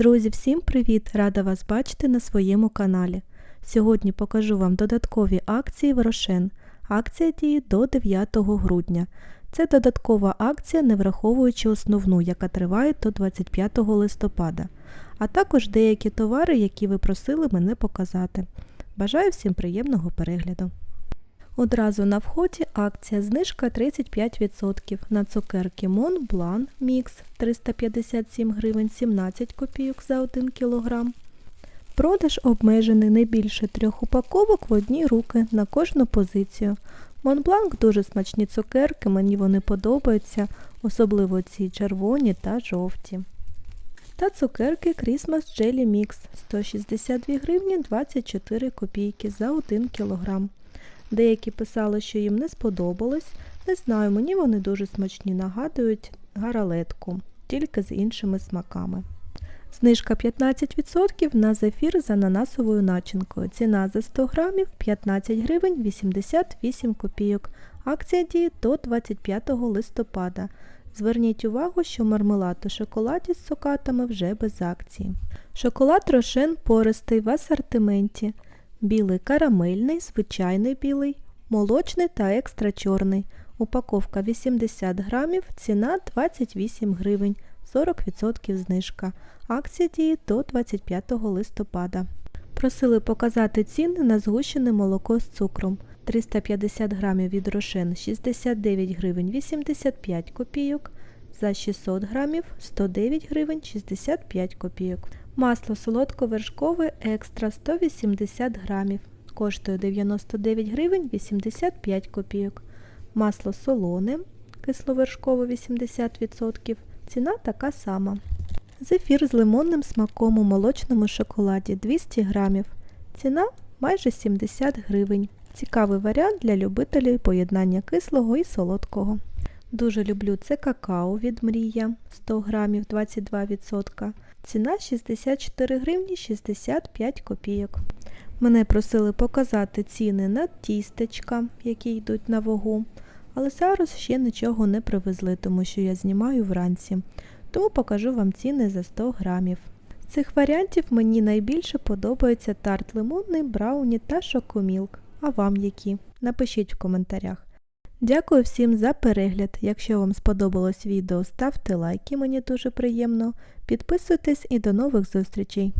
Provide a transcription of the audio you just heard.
Друзі, всім привіт! Рада вас бачити на своєму каналі. Сьогодні покажу вам додаткові акції в Рошен. Акція діє до 9 грудня. Це додаткова акція, не враховуючи основну, яка триває до 25 листопада, а також деякі товари, які ви просили мене показати. Бажаю всім приємного перегляду! Одразу на вході акція знижка 35% на цукерки Mont Blanc Mix 357 гривень 17 копійок за 1 кг. Продаж обмежений не більше трьох упаковок в одні руки на кожну позицію. Монбланк дуже смачні цукерки, мені вони подобаються, особливо ці червоні та жовті. Та цукерки Christmas Jelly Mix 162 гривні 24 копійки за 1 кг. Деякі писали, що їм не сподобалось. Не знаю, мені вони дуже смачні, нагадують гаралетку, тільки з іншими смаками. Знижка 15% на зефір з ананасовою начинкою. Ціна за 100 грамів 15 гривень 88 копійок. Акція діє до 25 листопада. Зверніть увагу, що мармелад у шоколаді з цукатами вже без акції. Шоколад Рошен пористий в асортименті. Білий карамельний, звичайний білий, молочний та екстра чорний. Упаковка 80 грамів, ціна 28 гривень, 40% знижка. Акція діє до 25 листопада. Просили показати ціни на згущене молоко з цукром. 350 грамів від рошен 69 гривень 85 копійок, за 600 грамів 109 гривень 65 копійок. Масло солодковершкове екстра 180 грамів, коштує 99 гривень 85 копійок. Масло солоне кисловершкове 80%, ціна така сама. Зефір з лимонним смаком у молочному шоколаді 200 грамів, ціна майже 70 гривень. Цікавий варіант для любителів поєднання кислого і солодкого. Дуже люблю це какао від Мрія 100 грамів 22%. Ціна 64 гривні 65 копійок. Мене просили показати ціни на тістечка, які йдуть на вагу, але зараз ще нічого не привезли, тому що я знімаю вранці. Тому покажу вам ціни за 100 грамів. З цих варіантів мені найбільше подобається тарт лимонний, брауні та шокомілк. А вам які? Напишіть в коментарях. Дякую всім за перегляд. Якщо вам сподобалось відео, ставте лайки, мені дуже приємно. Підписуйтесь і до нових зустрічей!